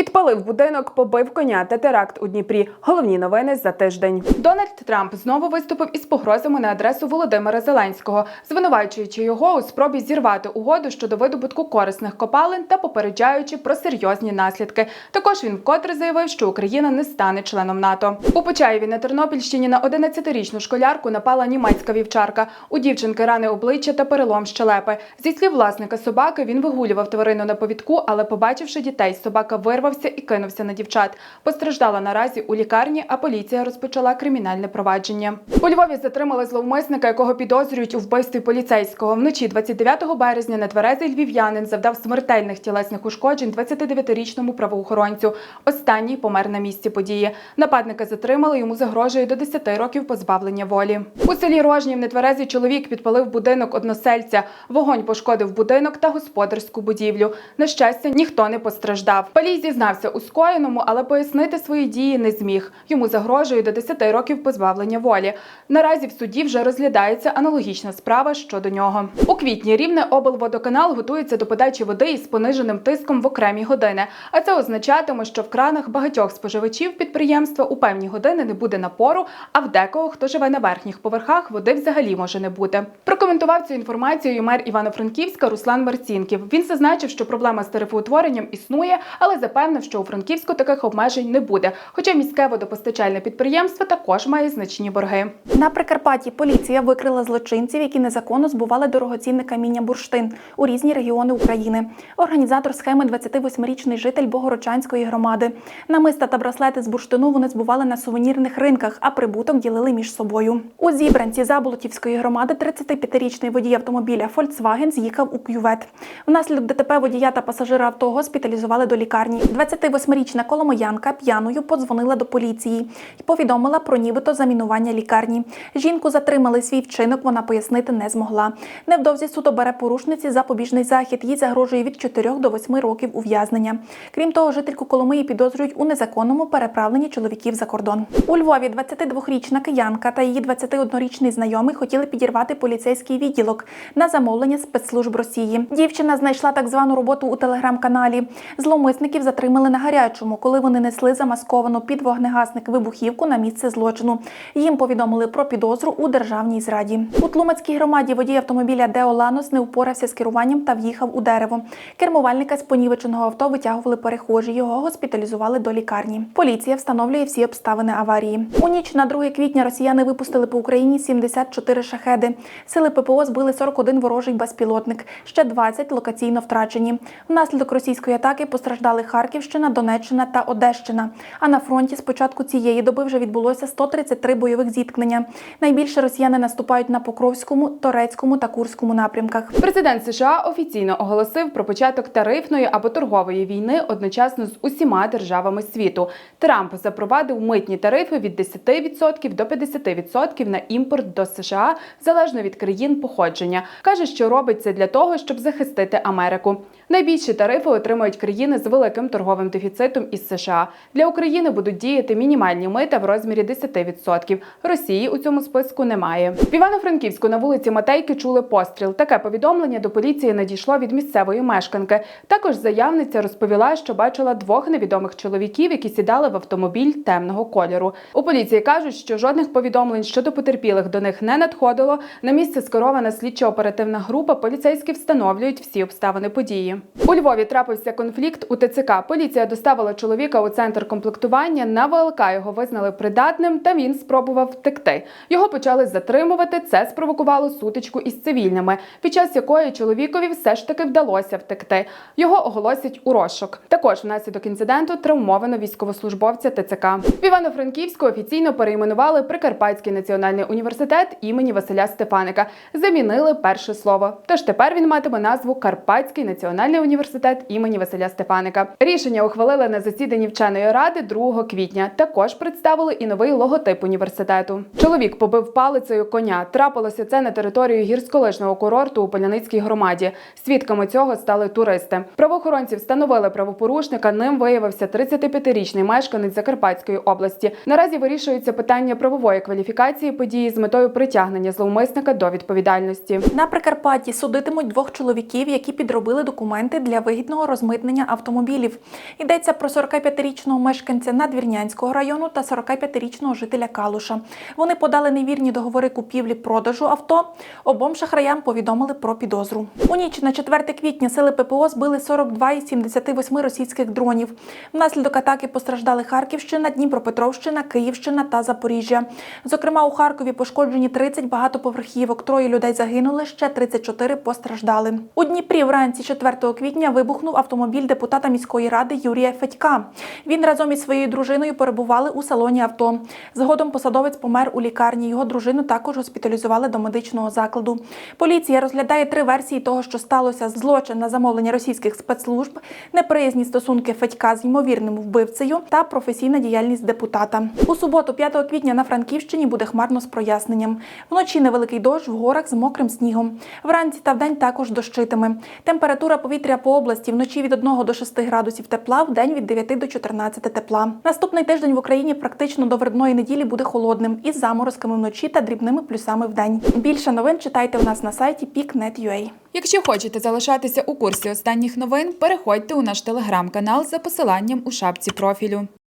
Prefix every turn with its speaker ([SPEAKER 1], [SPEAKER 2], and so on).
[SPEAKER 1] Підпалив будинок, побив коня та теракт у Дніпрі. Головні новини за тиждень. Дональд Трамп знову виступив із погрозами на адресу Володимира Зеленського, звинувачуючи його у спробі зірвати угоду щодо видобутку корисних копалин та попереджаючи про серйозні наслідки. Також він вкотре заявив, що Україна не стане членом НАТО. У Почаєві на Тернопільщині на 11-річну школярку напала німецька вівчарка. У дівчинки рани обличчя та перелом щелепи. Зі слів власника собаки, він вигулював тварину на повідку, але побачивши дітей, собака вирвався і кинувся на дівчат. Постраждала наразі у лікарні, а поліція розпочала кримінальне провадження. У Львові затримали зловмисника, якого підозрюють у вбивстві поліцейського. Вночі 29 березня нетверезий львів'янин завдав смертельних тілесних ушкоджень 29-річному правоохоронцю. Останній помер на місці події. Нападника затримали, йому загрожує до 10 років позбавлення волі. У селі Рожнів нетверезий чоловік підпалив будинок односельця. Вогонь пошкодив будинок та господарську будівлю. На щастя, ніхто не постраждав. Палій зізнався у скоєному, але пояснити свої дії не зміг. Йому загрожує до 10 років позбавлення волі. Наразі в суді вже розглядається аналогічна справа щодо нього. У квітні рівне облводоканал готується до подачі води із пониженим тиском в окремі години. А це означатиме, що в кранах багатьох споживачів підприємства у певні години не буде напору, а в декого, хто живе на верхніх поверхах, води взагалі може не бути. Прокоментував цю інформацію мер Івано-Франківська Руслан Марцінків. Він зазначив, що проблема з тарифоутворенням існує, але запевнив, що у Франківську таких обмежень не буде. Хоча міське водопостачальне підприємство також має значні борги.
[SPEAKER 2] На Прикарпатті поліція викрила злочинців, які незаконно збували дорогоцінне каміння бурштин у різні регіони України. Організатор схеми 28-річний житель Богородчанської громади. Намиста та браслети з бурштину вони збували на сувенірних ринках, а прибуток ділили між собою. У зібранці Заболотівської громади 35-річний водій автомобіля Volkswagen з'їхав у кювет. Внаслідок ДТП водія та пасажира авто госпіталізували до лікарні. 28-річна коломоянка п'яною подзвонила до поліції і повідомила про нібито замінування лікарні. Жінку затримали свій вчинок, вона пояснити не змогла. Невдовзі суд обере порушниці запобіжний захід. Їй загрожує від 4 до 8 років ув'язнення. Крім того, жительку Коломиї підозрюють у незаконному переправленні чоловіків за кордон. У Львові 22-річна киянка та її 21-річний знайомий хотіли підірвати поліцейський відділок на замовлення спецслужб Росії. Дівчина знайшла так звану роботу у телеграм-каналі. Зловмисників затримали на гарячому, коли вони несли замасковану під вогнегасник вибухівку на місце злочину. Їм повідомили про підозру у державній зраді. У Тлумацькій громаді водій автомобіля Део Ланос не впорався з керуванням та в'їхав у дерево. Кермувальника з понівеченого авто витягували перехожі. Його госпіталізували до лікарні. Поліція встановлює всі обставини аварії. У ніч на 2 квітня росіяни випустили по Україні 74 шахеди. Сили ППО збили 41 ворожий безпілотник, ще 20 локаційно втрачені. Внаслідок російської атаки постраждали Харківщина, Донеччина та Одещина. А на фронті з початку цієї доби вже відбулося 133 бойових зіткнення. Найбільше росіяни наступають на Покровському, Торецькому та Курському напрямках.
[SPEAKER 1] Президент США офіційно оголосив про початок тарифної або торгової війни одночасно з усіма державами світу. Трамп запровадив митні тарифи від 10% до 50% на імпорт до США залежно від країн походження. каже, що робить це для того, щоб захистити Америку. Найбільші тарифи отримують країни з великим торговим дефіцитом із США. Для України будуть діяти мінімальні мита в розмірі 10%. Росії у цьому списку немає. В Івано-Франківську на вулиці Матейки чули постріл. Таке повідомлення до поліції надійшло від місцевої мешканки. Також заявниця розповіла, що бачила двох невідомих чоловіків, які сідали в автомобіль темного кольору. У поліції кажуть, що жодних повідомлень щодо потерпілих до них не надходило. На місце скерована слідчо-оперативна група. Поліцейські встановлюють всі обставини події. У Львові трапився конфлікт у ТЦК. Поліція доставила чоловіка у центр комплектування. На ВЛК його визнали придатним, та він спробував втекти. Його почали затримувати. Це спровокувало сутичку із цивільними, під час якої чоловікові все ж таки вдалося втекти. Його оголосять у розшук. Також внаслідок інциденту травмовано військовослужбовця ТЦК. В Івано-Франківську офіційно перейменували Прикарпатський національний університет імені Василя Стефаника. Замінили перше слово. Тож тепер він матиме назву Карпатський національний університет імені Василя Стефаника. Рішення ухвалили на засіданні вченої ради 2 квітня. Також представили і новий логотип університету. Чоловік побив палицею коня. Трапилося це на території гірськолижного курорту у Поляницькій громаді. Свідками цього стали туристи. Правоохоронці встановили правопорушника. Ним виявився 35-річний мешканець Закарпатської області. Наразі вирішується питання правової кваліфікації події з метою притягнення зловмисника до відповідальності.
[SPEAKER 2] На Прикарпатті судитимуть двох чоловіків, які підробили документи для вигідного розмитнення автомобілів. Йдеться про 45-річного мешканця Надвірнянського району та 45-річного жителя Калуша. Вони подали невірні договори купівлі-продажу авто. Обом шахраям повідомили про підозру. У ніч на 4 квітня сили ППО збили 42 із 78 російських дронів. Внаслідок атаки постраждали Харківщина, Дніпропетровщина, Київщина та Запоріжжя. Зокрема, у Харкові пошкоджені 30 багатоповерхівок. Троє людей загинули, ще 34 постраждали. У Дніпрі вранці 4 квітня вибухнув автомобіль депутата міської ради Юрія Федька. Він разом із своєю дружиною перебували у салоні авто. Згодом посадовець помер у лікарні. Його дружину також госпіталізували до медичного закладу. Поліція розглядає три версії того, що сталося: злочин на замовлення російських спецслужб, неприязні стосунки Федька з ймовірним вбивцею та професійна діяльність депутата. У суботу, 5 квітня, на Франківщині буде хмарно з проясненням. Вночі невеликий дощ в горах з мокрим снігом. Вранці та вдень також дощитиме. Температура повітря по області вночі від 1 до 6 градусів тепла, в день від 9 до 14 тепла. Наступний тиждень в Україні практично до вербної неділі буде холодним із заморозками вночі та дрібними плюсами в день. Більше новин читайте у нас на сайті peaknet.ua.
[SPEAKER 3] Якщо хочете залишатися у курсі останніх новин, переходьте у наш телеграм-канал за посиланням у шапці профілю.